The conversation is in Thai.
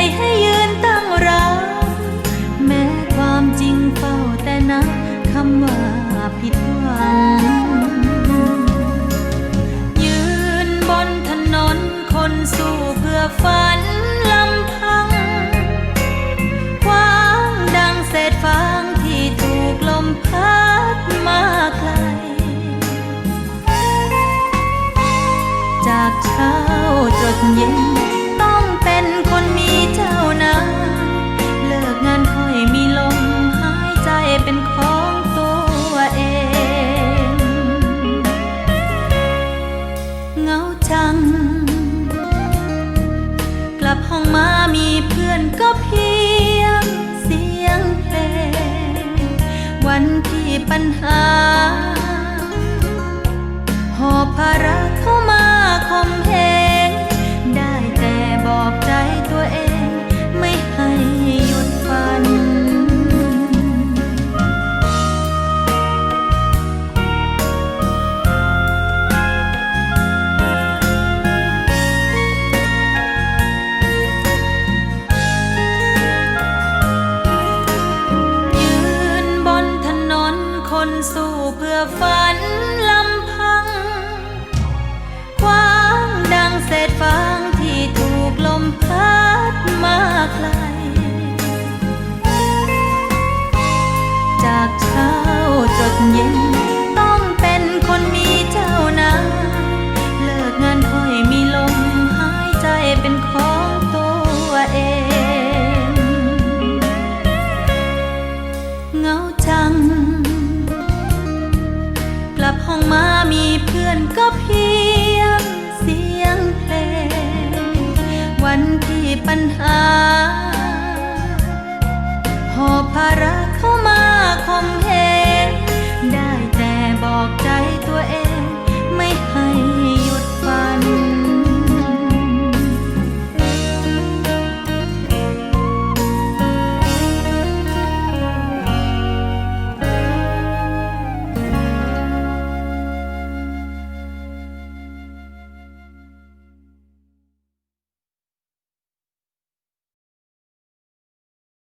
ใจให้ยืนตั้งรับแม้ความจริงเฝ้าแต่นับคำว่าผิดหวัง ยืนบนถนนคนสู้เพื่อฝันลำพังกว้างดังเศษฟางที่ถูกลมพัดมาไกล จากเช้าจดเย็น เพียงเสียงเพลง วันที่ปัญหา หอบภาระ เพื่อฝันลำพัง ความดังเศษฟางที่ถูกลมพัดมาไกล จากเช้าจดเย็น ห้องมามีเพื่อนก็เพียงเสียงเพลง วันที่ปัญหา หอบภาระ